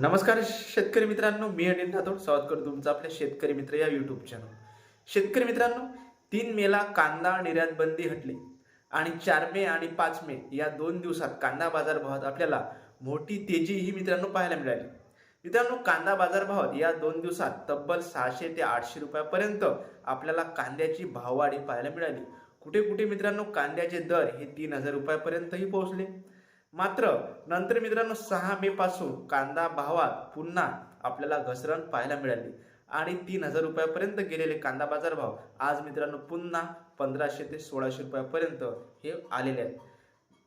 नमस्कार शेतकरी मित्रांनो मी अनिल राठोड. स्वागत करतो तुमचं आपल्या शेतकरी मित्र या युट्यूब चॅनल शेतकरी मित्रांनो तीन मेला कांदा निर्यात बंदी हटली आणि चार मे आणि पाच मे या दोन दिवसात कांदा बाजारभावात आपल्याला मोठी तेजी ही मित्रांनो पाहायला मिळाली. मित्रांनो कांदा बाजारभावात या दोन दिवसात तब्बल सहाशे ते आठशे रुपयापर्यंत आपल्याला कांद्याची भाववाढी पाहायला मिळाली. कुठे कुठे मित्रांनो कांद्याचे दर हे तीन हजार रुपयापर्यंतही पोहोचले. मात्र नंतर मित्रांनो सहा मे पासून कांदा भावात पुन्हा आपल्याला घसरण पाहायला मिळाली. आणि तीन हजार रुपयापर्यंत गेलेले कांदा बाजार भाव आज मित्रांनो पुन्हा पंधराशे ते सोळाशे रुपयापर्यंत हे आलेले आहेत.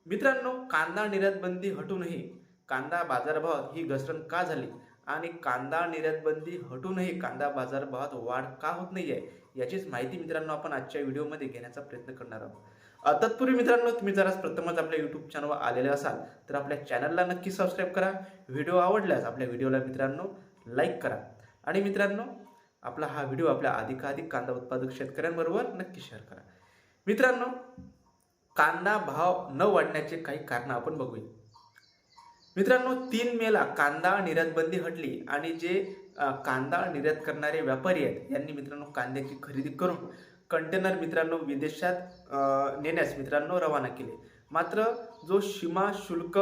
मित्रांनो कांदा निर्यात बंदी हटूनही कांदा बाजारभावात ही घसरण का झाली? आणि कांदा निर्यात बंदी हटूनही कांदा बाजारभावात वाढ का होत नाही आहे याचीच माहिती मित्रांनो आपण आजच्या व्हिडिओमध्ये घेण्याचा प्रयत्न करणार आहोत. तत्पूर्वी मित्रांनो तुम्ही जरा प्रथमच आपल्या युट्यूब चॅनलवर आलेले असाल तर आपल्या चॅनलला नक्की सबस्क्राईब करा. व्हिडिओ आवडल्यास आपल्या व्हिडिओला मित्रांनो लाईक करा. आणि मित्रांनो आपला हा व्हिडिओ आपल्या अधिकाधिक कांदा उत्पादक शेतकऱ्यांबरोबर नक्की शेअर करा. मित्रांनो कांदा भाव न वाढण्याचे काही कारण आपण बघूया. मित्रांनो तीन मेला कांदा निर्यातबंदी हटली आणि जे कांदा निर्यात करणारे व्यापारी आहेत यांनी मित्रांनो कांद्याची खरेदी करून कंटेनर मित्रांनो विदेशात नेण्यास मित्रांनो रवाना केले. मात्र जो सीमा शुल्क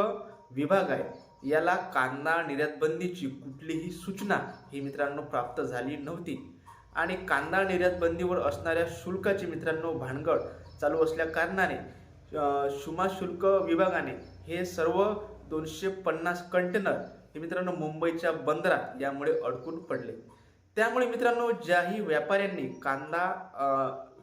विभाग आहे याला कांदा निर्यातबंदीची कुठलीही सूचना ही मित्रांनो प्राप्त झाली नव्हती. आणि कांदा निर्यातबंदीवर असणाऱ्या शुल्काची मित्रांनो भानगड चालू असल्या कारणाने सीमा शुल्क विभागाने हे सर्व दोनशे पन्नास कंटेनर हे मित्रांनो मुंबईच्या बंदरात यामुळे अडकून पडले. त्यामुळे मित्रांनो ज्याही व्यापाऱ्यांनी कांदा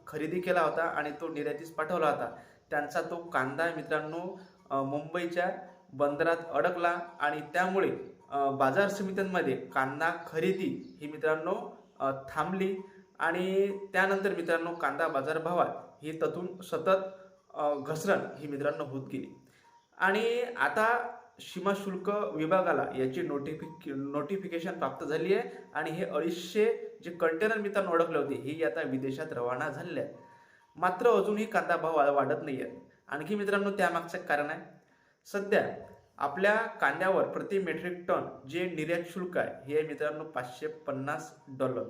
खरेदी केला होता आणि तो निर्यातीस पाठवला होता त्यांचा तो कांदा मित्रांनो मुंबईच्या बंदरात अडकला आणि त्यामुळे बाजार समित्यांमध्ये कांदा खरेदी ही मित्रांनो थांबली आणि त्यानंतर मित्रांनो कांदा बाजारभावात ही ततून सतत घसरण ही मित्रांनो होत गेली. आणि आता सीमा शुल्क विभागाला याची नोटिफिक नोटिफिकेशन प्राप्त झाली आहे. आणि हे अडीचशे जे कंटेनर मित्रांनो ओळखले होते हे आता विदेशात रवाना झालेले आहेत. मात्र अजूनही कांदा भाव वाढत नाही आहे आणखी मित्रांनो त्यामागचं कारण आहे. सध्या आपल्या कांद्यावर प्रति मेट्रिक टन जे निर्यात शुल्क आहे हे मित्रांनो पाचशे पन्नास डॉलर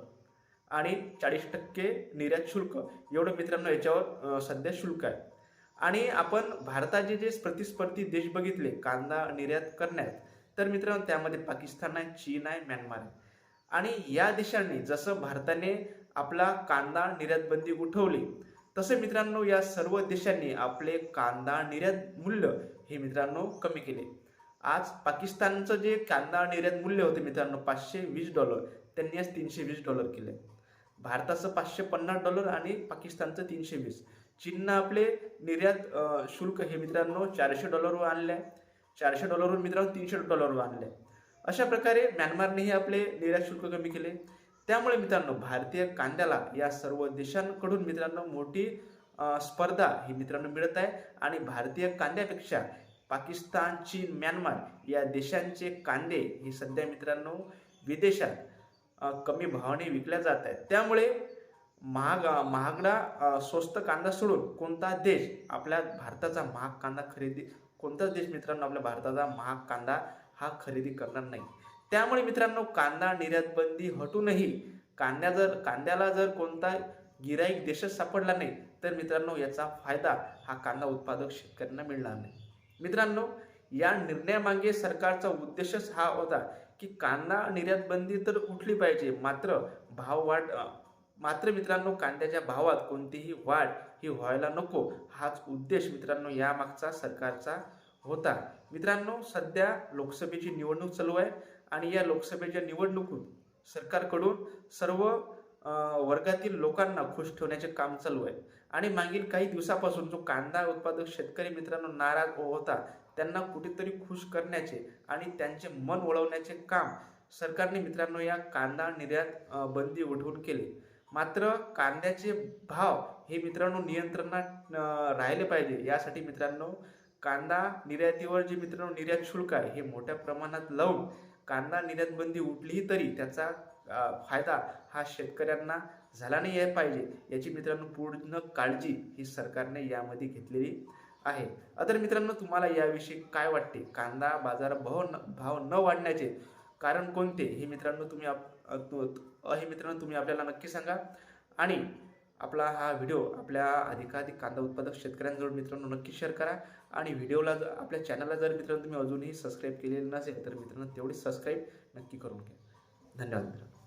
आणि चाळीस टक्के निर्यात शुल्क. एवढं मित्रांनो याच्यावर सध्या शुल्क आहे. आणि आपण भारताचे जे प्रतिस्पर्धी देश बघितले कांदा निर्यात करण्यात तर मित्रांनो त्यामध्ये पाकिस्तान आहे चीन आहे म्यानमार आहे. आणि या देशांनी जसं भारताने आपला कांदा निर्यात बंदी उठवली तसे मित्रांनो या सर्व देशांनी आपले कांदा निर्यात मूल्य हे मित्रांनो कमी केले. आज पाकिस्तानचं जे कांदा निर्यात मूल्य होते मित्रांनो पाचशे वीस डॉलर त्यांनी आज तीनशे वीस डॉलर केले. भारताचं पाचशे पन्नास डॉलर आणि पाकिस्तानचं तीनशे वीस. चीननं आपले निर्यात शुल्क हे मित्रांनो चारशे डॉलरवर आणले आहे चारशे डॉलरवर मित्रांनो तीनशे डॉलरवर आणले आहे अशा प्रकारे म्यानमारनेही आपले निर्यात शुल्क कमी केले. त्यामुळे मित्रांनो भारतीय कांद्याला या सर्व देशांकडून मित्रांनो मोठी स्पर्धा ही मित्रांनो मिळत आहे. आणि भारतीय कांद्यापेक्षा पाकिस्तान चीन म्यानमार या देशांचे कांदे हे सध्या मित्रांनो विदेशात कमी भावाने विकल्या जात आहेत. त्यामुळे महाग महागडा स्वस्त कांदा सोडून कोणता देश आपल्या भारताचा महाग कांदा खरेदी कोणताच देश मित्रांनो आपल्या भारताचा महाग कांदा हा खरेदी करणार नाही. त्यामुळे मित्रांनो कांदा निर्यातबंदी हटूनही कांद्या जर कांद्याला जर कोणता गिराईक देशच सापडला नाही तर मित्रांनो याचा फायदा हा कांदा उत्पादक शेतकऱ्यांना मिळणार नाही. मित्रांनो या निर्णयामागे सरकारचा उद्देशच हा होता की कांदा निर्यातबंदी तर उठली पाहिजे मात्र भाव वाढ मात्र मित्रांनो कांद्याच्या भावात कोणतीही वाढ ही व्हायला नको हाच उद्देश मित्रांनो यामागचा सरकारचा होता. मित्रांनो सध्या लोकसभेची निवडणूक चालू आहे आणि या लोकसभेच्या निवडणुकीत सरकारकडून सर्व वर्गातील लोकांना खुश ठेवण्याचे काम चालू आहे. आणि मागील काही दिवसापासून जो कांदा उत्पादक शेतकरी मित्रांनो नाराज होता त्यांना कुठेतरी खुश करण्याचे आणि त्यांचे मन वळवण्याचे काम सरकारने मित्रांनो या कांदा निर्यात बंदी उठवून केले. मात्र कांद्याचे भाव हे मित्रांनो नियंत्रणात राहिले पाहिजे. यासाठी मित्रांनो कांदा निर्यातीवर जे मित्रांनो निर्यात शुल्क आहे हे मोठ्या प्रमाणात लावून कांदा निर्यात बंदी उठलीही तरी त्याचा फायदा हा शेतकऱ्यांना झाला नाही या पाहिजे याची मित्रांनो पूर्ण काळजी ही सरकारने यामध्ये घेतलेली आहे. तर मित्रांनो तुम्हाला याविषयी काय वाटते? कांदा बाजार भाव न भाव न वाढण्याचे कारण कोणते हे मित्रांनो तुम्ही आप- अ, हे मित्रांनो तुम्ही आपल्याला नक्की सांगा. आणि आपला हा व्हिडिओ आपल्या अधिकाधिक कांदा उत्पादक शेतकऱ्यांजवळ मित्रांनो नक्की शेअर करा. आणि व्हिडिओला जर आपल्या चॅनलला जर मित्रांनो तुम्ही अजूनही सबस्क्राईब केलेलं नसेल तर मित्रांनो तेवढी सबस्क्राईब नक्की करून घ्या. धन्यवाद मित्रांनो.